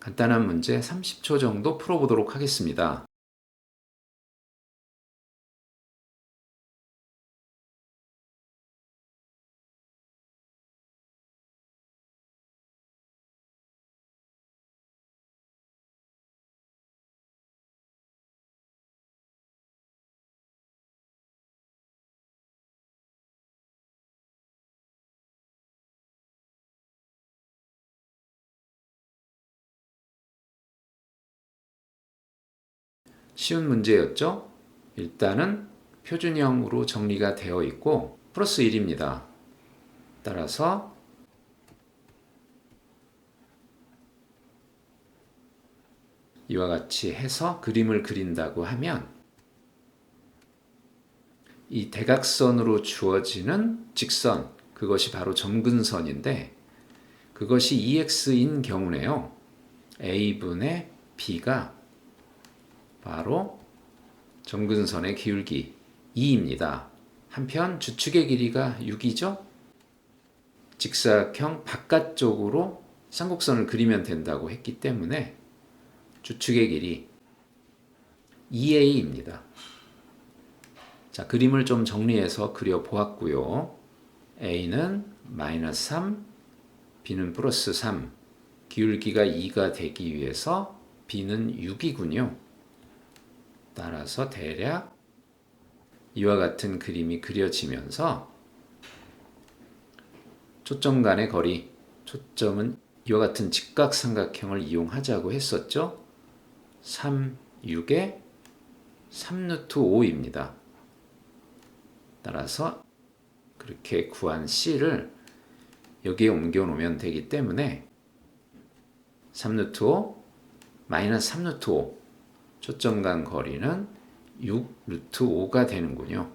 간단한 문제 30초 정도 풀어보도록 하겠습니다. 쉬운 문제였죠? 일단은 표준형으로 정리가 되어 있고 플러스 1입니다. 따라서 이와 같이 해서 그림을 그린다고 하면 이 대각선으로 주어지는 직선 그것이 바로 점근선인데 그것이 EX인 경우네요. A분의 B가 바로 점근선의 기울기 2입니다. 한편 주축의 길이가 6이죠? 직사각형 바깥쪽으로 쌍곡선을 그리면 된다고 했기 때문에 주축의 길이 2a입니다. 자, 그림을 좀 정리해서 그려 보았고요. a는 마이너스 3, b는 플러스 3, 기울기가 2가 되기 위해서 b는 6이군요. 따라서 대략 이와 같은 그림이 그려지면서 초점 간의 거리, 초점은 이와 같은 직각삼각형을 이용하자고 했었죠. 3, 6에 3루트 5입니다. 따라서 그렇게 구한 C를 여기에 옮겨 놓으면 되기 때문에 3루트 5 마이너스 3루트 5 초점 간 거리는 6 루트 5가 되는군요.